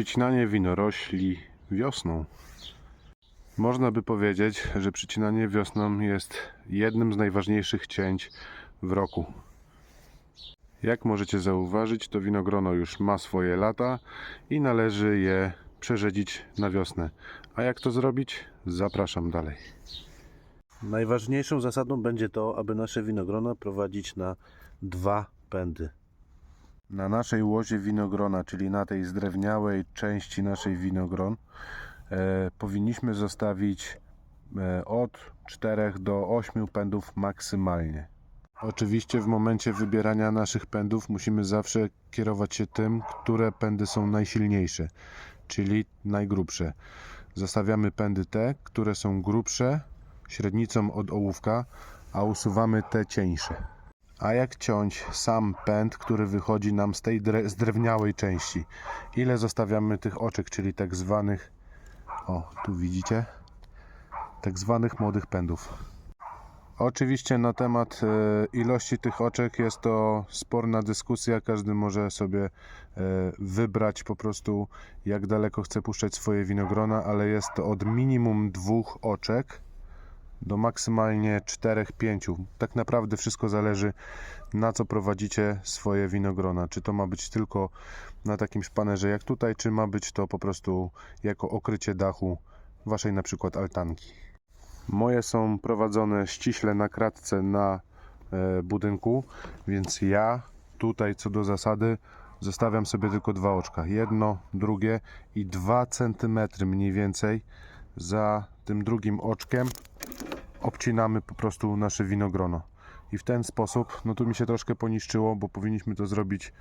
Przycinanie winorośli wiosną. Można by powiedzieć, że przycinanie wiosną jest jednym z najważniejszych cięć w roku. Jak możecie zauważyć, to winogrono już ma swoje lata i należy je przerzedzić na wiosnę. A jak to zrobić? Zapraszam dalej. Najważniejszą zasadą będzie to, aby nasze winogrona prowadzić na dwa pędy. Na naszej łozie winogrona, czyli na tej zdrewniałej części naszej winogron, e, powinniśmy zostawić e, od 4 do 8 pędów maksymalnie. Oczywiście w momencie wybierania naszych pędów musimy zawsze kierować się tym, które pędy są najsilniejsze, czyli najgrubsze. Zostawiamy pędy te, które są grubsze, średnicą od ołówka, a usuwamy te cieńsze. A jak ciąć sam pęd, który wychodzi nam z tej dre- zdrewniałej części? Ile zostawiamy tych oczek, czyli tak zwanych, o tu widzicie, tak zwanych młodych pędów. Oczywiście na temat e, ilości tych oczek jest to sporna dyskusja. Każdy może sobie e, wybrać po prostu jak daleko chce puszczać swoje winogrona, ale jest to od minimum dwóch oczek do maksymalnie 4-5. Tak naprawdę wszystko zależy na co prowadzicie swoje winogrona. Czy to ma być tylko na takim szpanerze jak tutaj, czy ma być to po prostu jako okrycie dachu waszej na przykład altanki. Moje są prowadzone ściśle na kratce na e, budynku, więc ja tutaj co do zasady zostawiam sobie tylko dwa oczka. Jedno, drugie i 2 cm mniej więcej za tym drugim oczkiem obcinamy po prostu nasze winogrono. I w ten sposób, no tu mi się troszkę poniszczyło, bo powinniśmy to zrobić,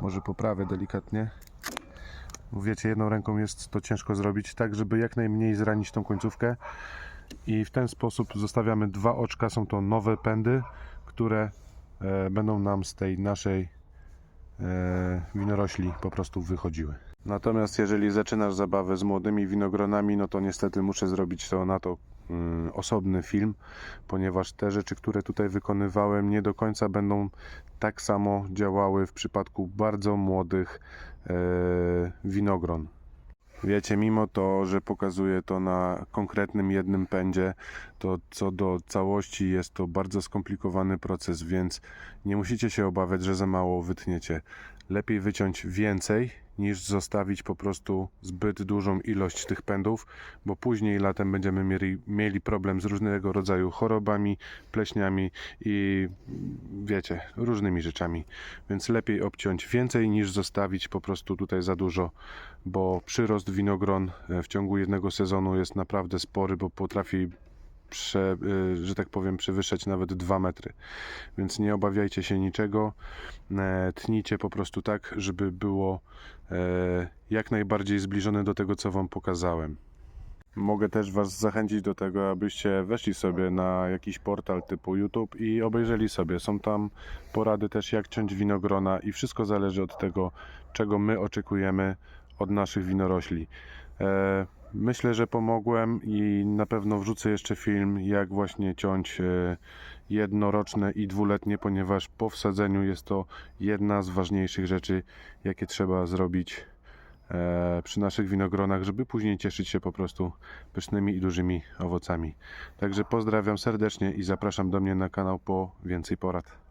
może poprawę delikatnie. Wiecie, jedną ręką jest to ciężko zrobić, tak żeby jak najmniej zranić tą końcówkę. I w ten sposób zostawiamy dwa oczka, są to nowe pędy, które e, będą nam z tej naszej e, winorośli po prostu wychodziły. Natomiast jeżeli zaczynasz zabawę z młodymi winogronami, no to niestety muszę zrobić to na to osobny film, ponieważ te rzeczy, które tutaj wykonywałem, nie do końca będą tak samo działały w przypadku bardzo młodych e, winogron. Wiecie, mimo to, że pokazuję to na konkretnym jednym pędzie, to co do całości jest to bardzo skomplikowany proces, więc nie musicie się obawiać, że za mało wytniecie. Lepiej wyciąć więcej niż zostawić po prostu zbyt dużą ilość tych pędów, bo później latem będziemy mieli, mieli problem z różnego rodzaju chorobami, pleśniami i wiecie, różnymi rzeczami. Więc lepiej obciąć więcej niż zostawić po prostu tutaj za dużo, bo przyrost winogron e, w ciągu jednego sezonu jest naprawdę spory, bo potrafi prze, y, że tak powiem, przewyższać nawet 2 metry. Więc nie obawiajcie się niczego. E, Tnijcie po prostu tak, żeby było e, jak najbardziej zbliżone do tego, co Wam pokazałem. Mogę też Was zachęcić do tego, abyście weszli sobie na jakiś portal typu YouTube i obejrzeli sobie. Są tam porady też, jak ciąć winogrona, i wszystko zależy od tego, czego my oczekujemy od naszych winorośli. Myślę, że pomogłem i na pewno wrzucę jeszcze film, jak właśnie ciąć e, jednoroczne i dwuletnie, ponieważ po wsadzeniu jest to jedna z ważniejszych rzeczy, jakie trzeba zrobić e, przy naszych winogronach, żeby później cieszyć się po prostu pysznymi i dużymi owocami. Także pozdrawiam serdecznie i zapraszam do mnie na kanał po więcej porad.